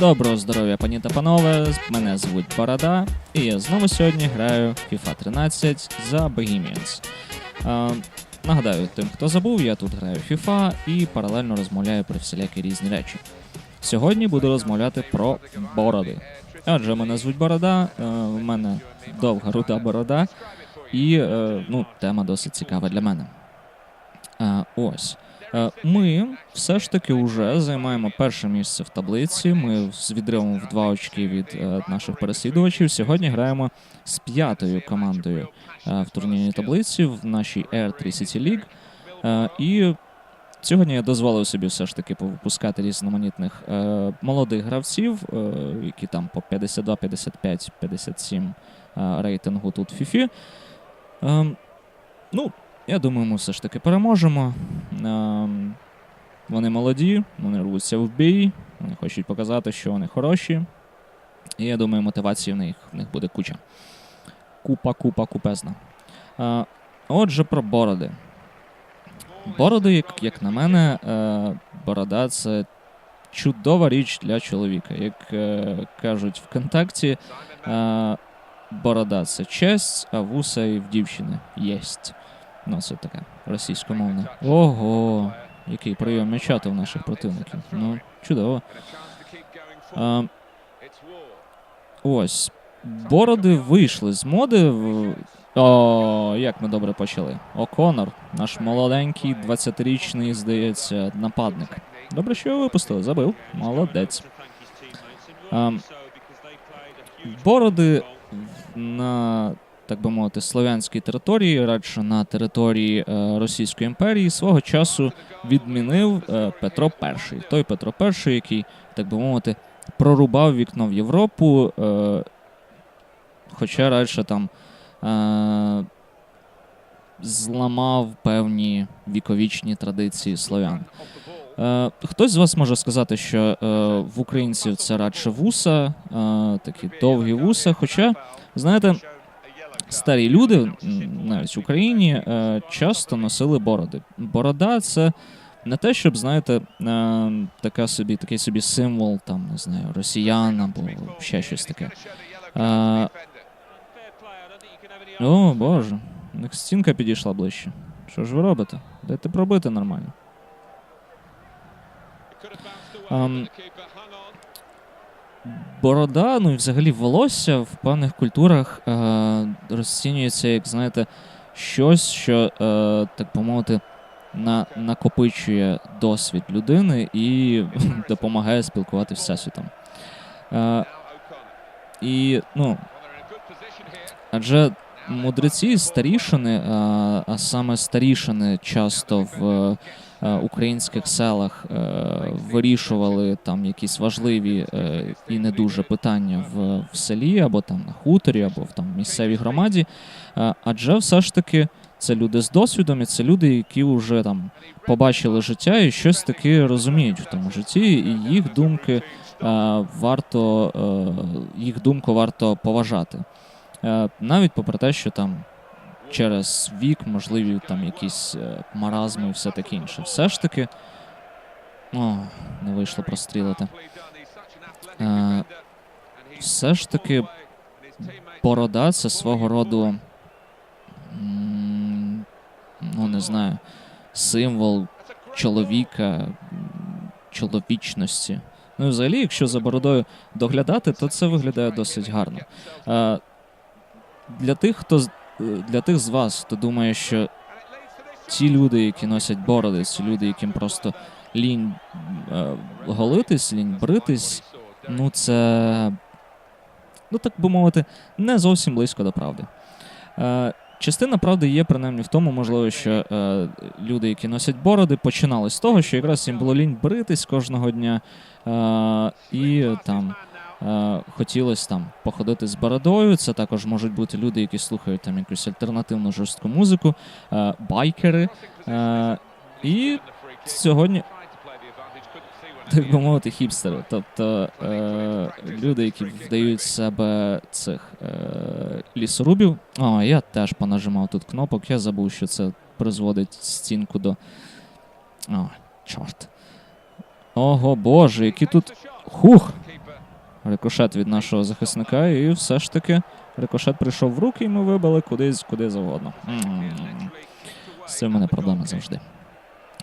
Доброго здоров'я, пані та панове. Мене звуть Борода, і я знову сьогодні граю FIFA 13 за Bohemians. Е, нагадаю, тим, хто забув, я тут граю FIFA і паралельно розмовляю про всілякі різні речі. Сьогодні буду розмовляти про бороди. Адже мене звуть Борода, е, в мене довга руда борода, і е, ну, тема досить цікава для мене. Е, ось. Е, Ми все ж таки вже займаємо перше місце в таблиці. Ми з відривом в два очки від наших переслідувачів. Сьогодні граємо з п'ятою командою в турнірній таблиці в нашій Air 3 City League. І сьогодні я дозволив собі все ж таки повипускати різноманітних молодих гравців, які там по 52, 55, 57 е, рейтингу тут в FIFA. Ем, Ну, я думаю, ми все ж таки переможемо. Ем, вони молоді, вони рвуться в бій, вони хочуть показати, що вони хороші. І я думаю, мотивації в них, в них буде куча. Купа, купа, купезна. Е, отже, про бороди. Бороди, як, як на мене, е, борода це чудова річ для чоловіка. Як е, кажуть ВКонтакті, е, борода це честь, а вуса і в дівчини єсть. Ну, це таке російськомовне. Ого, який прийом м'яча в наших противників. Ну, чудово. А, ось. Бороди вийшли з моди. в- О, як ми добре почали. О'Конор, наш молоденький, 20-річний, здається, нападник. Добре, що його випустили, забив. Молодець. А, бороди на, так би мовити, слов'янській території, радше на території е, Російської імперії, свого часу відмінив е, Петро І. Той Петро І, який, так би мовити, прорубав вікно в Європу, е, хоча радше там зламав певні віковічні традиції слов'ян. Е, хтось з вас може сказати, що е, в українців це радше вуса, е, такі довгі вуса. Хоча, знаєте, старі люди, навіть в Україні, е, часто носили бороди. Борода це не те, щоб, знаєте, е, така собі, такий собі символ, там, не знаю, росіян або ще щось таке. Е, о, Боже, стінка підійшла ближче. Що ж ви робите? Дайте пробити нормально. Ам, Борода, ну і взагалі волосся в певних культурах е, розцінюється як, знаєте, щось, що, е, так би мовити, на, накопичує досвід людини і допомагає спілкувати всесвітом. Е, і, ну, адже мудреці старішини, е, а саме старішини часто в е, українських селах е, вирішували там якісь важливі е, і не дуже питання в, селі, або там на хуторі, або в там місцевій громаді. Е, Адже все ж таки це люди з досвідом, і це люди, які вже там побачили життя і щось таке розуміють в тому житті, і їх думки е, варто е, їх думку варто поважати. Е, Навіть попри те, що там через вік, можливі там якісь е, маразми і все таке інше. Все ж таки. О, не вийшло прострілити. Е, все ж таки, борода це свого роду. Ну, не знаю, символ чоловіка, чоловічності. Ну, взагалі, якщо за бородою доглядати, то це виглядає досить гарно. Для тих, хто е, для тих з вас, хто думає, що ті люди, які носять бороди, ці люди, яким просто лінь е, голитись, лінь бритись, ну це, ну так би мовити, не зовсім близько до правди. Е, частина правди є принаймні в тому, можливо, що е, люди, які носять бороди, починали з того, що якраз їм було лінь бритись кожного дня, е, і там хотілося там походити з бородою. Це також можуть бути люди, які слухають там якусь альтернативну жорстку музику, е, байкери. Е, і сьогодні. так би мовити, хіпстери. Тобто е, люди, які вдають себе цих е, лісорубів. О, я теж понажимав тут кнопок, я забув, що це призводить стінку до. О, чорт. Ого боже, які тут. Хух! Рикошет від нашого захисника, і все ж таки рикошет прийшов в руки, і ми вибили кудись, куди завгодно. М. З цим у мене проблеми завжди.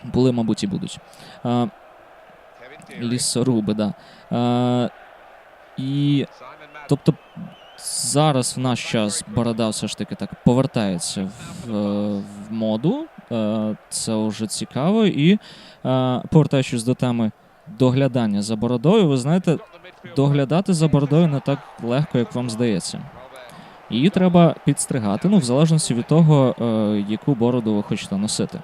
Були, мабуть, і будуть. А, лісоруби, да. А, і тобто зараз в наш час борода все ж таки так повертається в, в моду. Е, Це вже цікаво. І е, повертаючись до теми доглядання за бородою, ви знаєте, доглядати за бородою не так легко, як вам здається. Її треба підстригати, ну, в залежності від того, е, яку бороду ви хочете носити.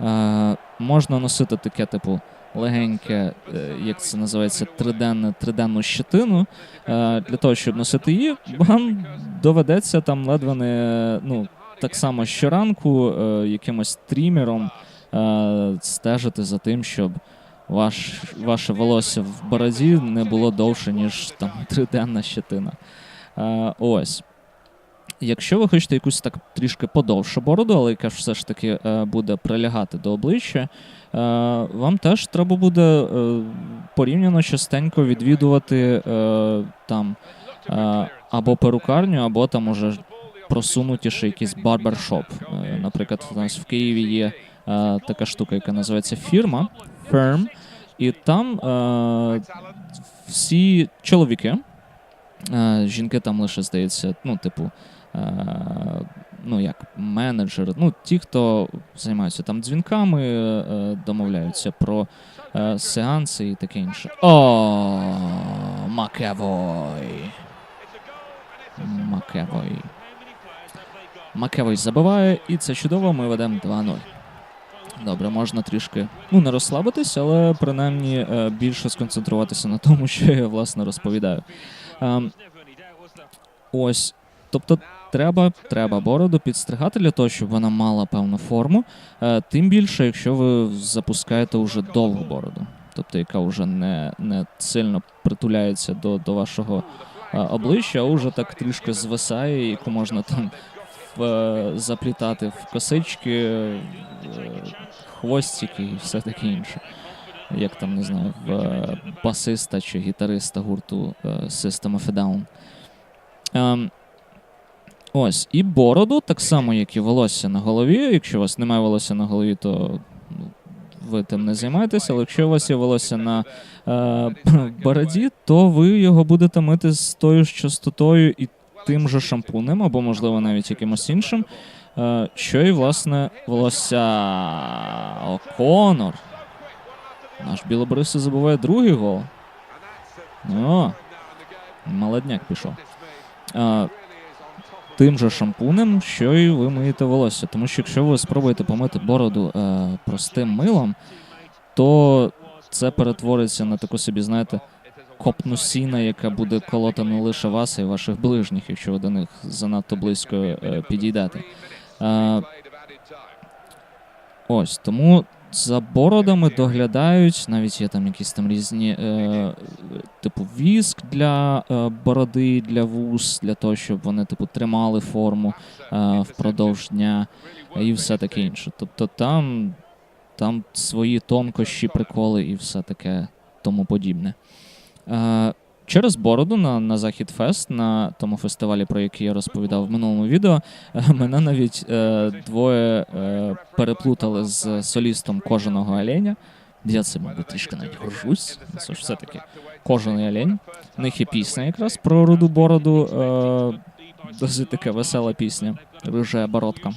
Е, можна носити таке, типу, легеньке, е, як це називається, триденне, триденну щетину. Е, для того, щоб носити її, вам доведеться там ледве не ну, так само щоранку е, якимось трімером е, стежити за тим, щоб ваш, ваше волосся в бороді не було довше, ніж там триденна щетина. Е, ось. Якщо ви хочете якусь так трішки подовшу бороду, але яка ж все ж таки е, буде прилягати до обличчя, е, вам теж треба буде е, порівняно частенько відвідувати там або перукарню, або там уже просунутіше якийсь барбершоп. Наприклад, у нас в Києві є така штука, яка називається фірма Firm, і там е, всі чоловіки, е, жінки там лише здається, ну, типу. Е, ну, як менеджери, ну, ті, хто займаються там дзвінками, е, домовляються про е, сеанси і таке інше. О, Макевой. Макевой. Макевой забиває, і це чудово, ми ведемо 2-0. Добре, можна трішки ну, не розслабитись, але принаймні е, більше сконцентруватися на тому, що я власне розповідаю. Ем, ось, тобто, треба, треба бороду підстригати для того, щоб вона мала певну форму. Е, тим більше, якщо ви запускаєте вже довгу бороду, тобто яка вже не, не сильно притуляється до, до вашого е, обличчя, а вже так трішки звисає, яку можна там е, заплітати в косички, е, хвостики і все таке інше. Як там, не знаю, в е, басиста чи гітариста гурту е, System of a Down. Ем, ось, і бороду, так само, як і волосся на голові. Якщо у вас немає волосся на голові, то ну, ви тим не займаєтеся, але якщо у вас є волосся на е, бороді, то ви його будете мити з тою ж частотою і тим же шампунем, або, можливо, навіть якимось іншим. Е, що і, власне, волосся Оконор. Наш білобрисий забуває другий гол. О, молодняк пішов. Е, тим же шампунем, що і ви миєте волосся. Тому що якщо ви спробуєте помити бороду е, простим милом, то це перетвориться на таку собі, знаєте, копну сіна, яка буде колоти не лише вас, а й ваших ближніх, якщо ви до них занадто близько е, підійдете. Е, ось тому за бородами доглядають, навіть є там якісь там різні, е, типу, віск для е, бороди, для вус, для того, щоб вони, типу, тримали форму е, впродовж дня і все таке інше. Тобто там, там свої тонкощі, приколи і все таке тому подібне. Е, Через бороду на, на Захід Фест, на тому фестивалі, про який я розповідав в минулому відео, е, мене навіть е, двоє е, переплутали з солістом кожаного оленя. Я це, мабуть, трішки навіть горжусь. Це ж все-таки кожаний олень. У них є пісня якраз про руду бороду. Е, досить така весела пісня. Рижа бородка.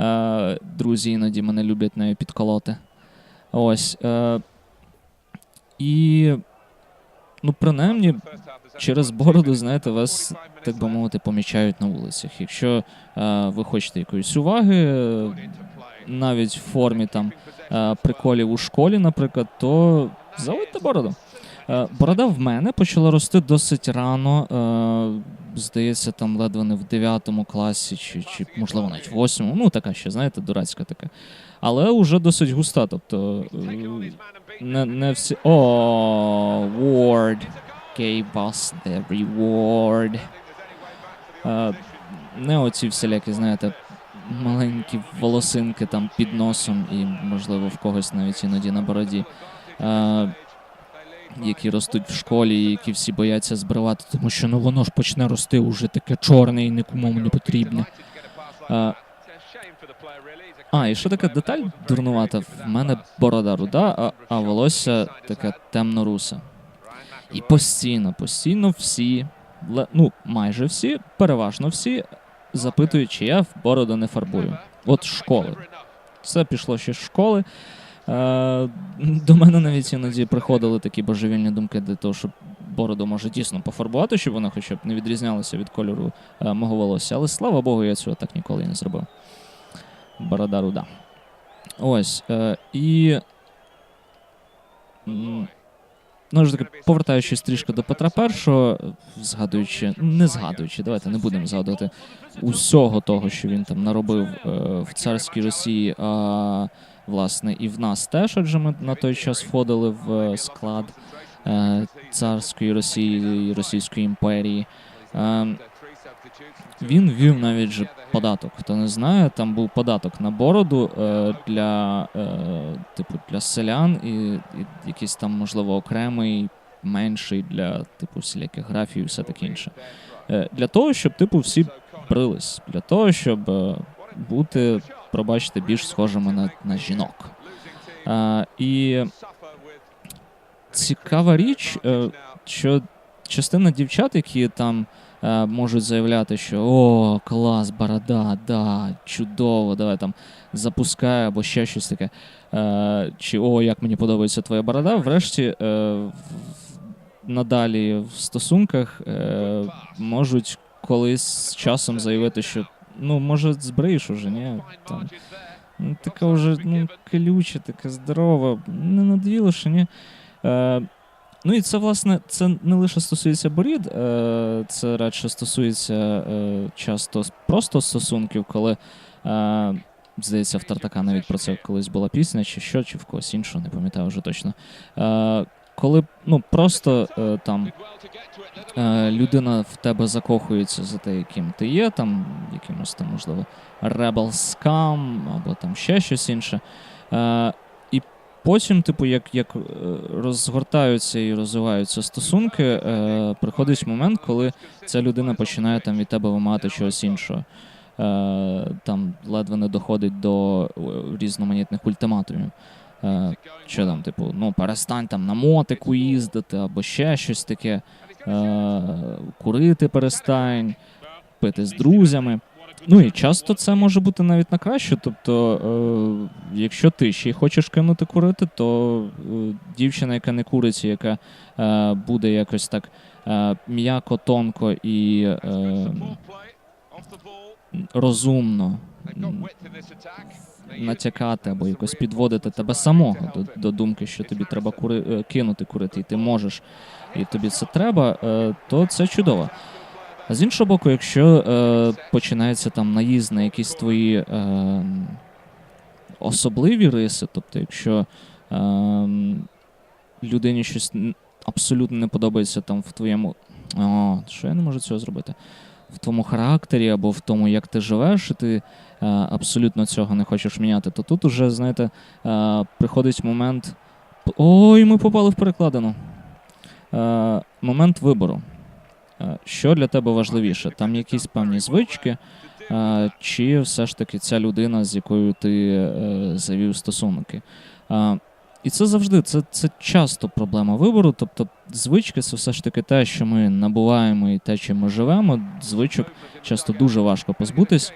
Е, друзі іноді мене люблять нею підколоти. Ось. Е, і ну, принаймні, через бороду, знаєте, вас, так би мовити, помічають на вулицях. Якщо е, ви хочете якоїсь уваги, е, навіть в формі там е, приколів у школі, наприклад, то заводьте бороду. Е, борода в мене почала рости досить рано. Е, здається, там ледве не в 9 класі, чи, чи можливо навіть в 8, ну така ще, знаєте, дурацька така. Але вже досить густа. Тобто е, не, не всі. О, Ward gave us the reward. Е, не оці всілякі, знаєте, маленькі волосинки там під носом, і, можливо, в когось навіть іноді на бороді. Е, які ростуть в школі, які всі бояться збривати, тому що ну воно ж почне рости уже таке чорне і нікому не потрібне. А, а, і ще така деталь дурнувата. В мене борода руда, а, а волосся таке темно-русе. І постійно, постійно всі, ну майже всі, переважно всі, запитують, чи я в бороду не фарбую. От школи. Це пішло ще з школи. Е, до мене навіть іноді приходили такі божевільні думки для того, щоб бороду може дійсно пофарбувати, щоб вона хоча б не відрізнялася від кольору е, мого волосся. Але слава Богу, я цього так ніколи не зробив. Борода руда. Ось. Е, і. Ну, ж таки, повертаючись трішки до Петра І, згадуючи, не згадуючи, давайте не будемо згадувати усього того, що він там наробив в царській Росії, власне і в нас теж, адже ми на той час входили в е, склад е, царської Росії Російської імперії. Е, він ввів навіть же податок. Хто не знає, там був податок на бороду е, для е, типу для селян, і, і якийсь там, можливо, окремий, менший для типу всіляких графій і все таке інше. Е, для того, щоб типу всі брились, для того, щоб е, бути, пробачте, більш схожими на, на жінок. Е, і цікава річ, е, що частина дівчат, які там е, можуть заявляти, що о, клас, борода, да, чудово, давай там запускай або ще щось таке. Е, чи о, як мені подобається твоя борода, врешті надалі в стосунках е, можуть колись з часом заявити, що ну, може, збриєш уже, ні? Там, ну, така вже ну, колюча, така здорова, не надвіло, ні. Е, ну і це, власне, це не лише стосується борід, е, це радше стосується е, часто просто стосунків, коли. Е, Здається, в Тартака навіть про це колись була пісня, чи що, чи в когось іншого, не пам'ятаю вже точно. Е, коли ну, просто е, там людина в тебе закохується за те, яким ти є, там якимось там, можливо, Rebel Scum або там ще щось інше. Е, і потім, типу, як, як е, розгортаються і розвиваються стосунки, е, приходить момент, коли ця людина починає там від тебе вимагати чогось іншого. Е, там ледве не доходить до е, різноманітних ультиматумів. Е, що там, типу, ну перестань там на мотику їздити або ще щось таке, е, курити перестань, пити з друзями. Ну і часто це може бути навіть на краще. Тобто, е, якщо ти ще й хочеш кинути курити, то е, дівчина, яка не курить, яка е, буде якось так е, м'яко, тонко і е, розумно натякати або якось підводити тебе самого до, до думки, що тобі треба кури, е, кинути курити, і ти можеш, і тобі це треба, е, то це чудово. А з іншого боку, якщо е, починається там наїзд на якісь твої е, особливі риси, тобто, якщо людині щось абсолютно не подобається там в твоєму. О, що я не можу цього зробити? В твоєму характері або в тому, як ти живеш, і ти е, абсолютно цього не хочеш міняти, то тут уже, знаєте, е, приходить момент. Ой, ми попали в перекладину. Е, момент вибору. Е, Що для тебе важливіше? Там якісь певні звички, е, чи все ж таки ця людина, з якою ти завів стосунки? І це завжди, це, це часто проблема вибору. Тобто, звички це все ж таки те, що ми набуваємо і те, чим ми живемо. Звичок часто дуже важко позбутись.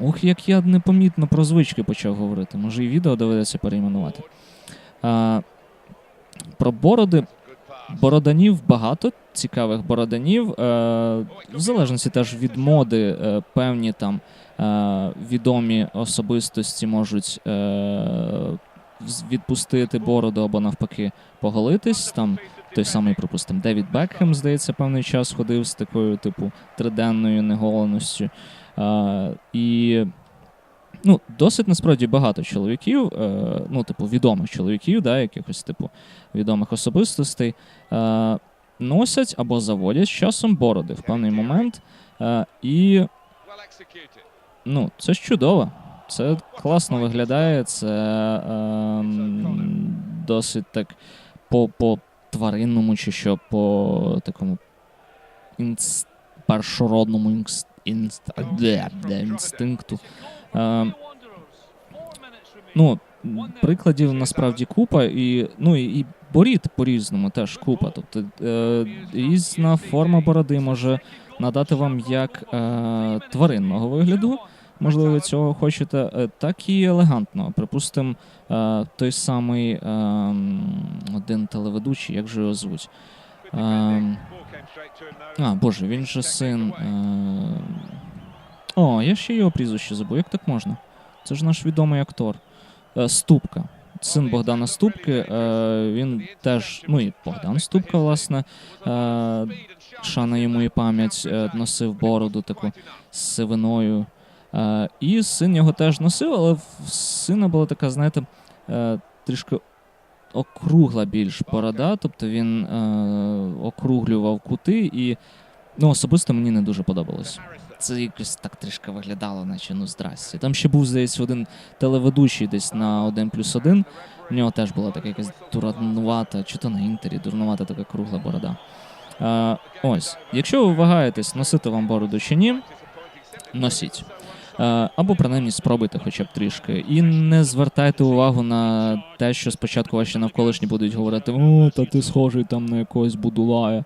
Ох, як я непомітно про звички почав говорити. Може, і відео доведеться перейменувати. А, про бороди. Бороданів багато, цікавих бороданів. Е, в залежності теж від моди, е, певні там е, відомі особистості можуть відпустити бороду або навпаки поголитись. Там той самий, припустимо, Девід Бекхем, здається, певний час ходив з такою, типу, триденною неголеністю. І ну, досить насправді багато чоловіків, е, ну, типу, відомих чоловіків, да, якихось, типу, відомих особистостей, е, носять або заводять з часом бороди в певний момент. Е, і ну, це ж чудово. Це класно виглядає, це ем, досить так по, тваринному чи що, по такому інс, першородному інс, інс, де, де, інстинкту. Ем, ну, прикладів насправді купа, і, ну, і, борід по-різному теж купа. Тобто е, різна форма бороди може надати вам як е, тваринного вигляду, можливо, ви цього хочете, е, так і елегантного. Припустимо, е, той самий е, один телеведучий, як же його звуть? Е, а, боже, він же син. О, я ще його прізвище забув. Як так можна? Це ж наш відомий актор. Е, Ступка. Син Богдана Ступки. Е, він теж, ну і Богдан Ступка, власне. Е, шана йому і пам'ять носив бороду таку з сивиною. І син його теж носив, але в сина була така, знаєте, трішки округла більш борода, тобто він округлював кути, і ну, особисто мені не дуже подобалось. Це якось так трішки виглядало, наче ну здрасте. Там ще був, здається, один телеведучий десь на 1 плюс 1. У нього теж була така якась дурнувата, чи то на інтері, дурнувата така кругла борода. А, ось, якщо ви вагаєтесь, носити вам бороду чи ні, носіть. Або принаймні спробуйте хоча б трішки. І не звертайте увагу на те, що спочатку ваші навколишні будуть говорити: о, та ти схожий там на якогось будулая.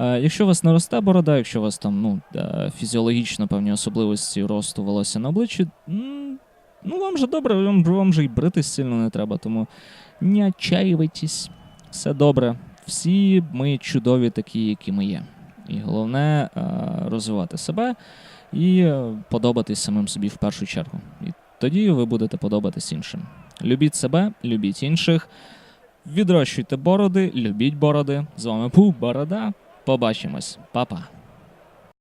Якщо у вас не росте борода, якщо у вас там ну, е, фізіологічно певні особливості росту волосся на обличчі, ну вам же добре, вам, вам же й бритись сильно не треба, тому не отчаюйтесь, все добре. Всі ми чудові такі, які ми є. І головне е, розвивати себе і е, подобатись самим собі в першу чергу. І тоді ви будете подобатись іншим. Любіть себе, любіть інших. Відрощуйте бороди, любіть бороди. З вами був Борода. Побачимось, Па-па.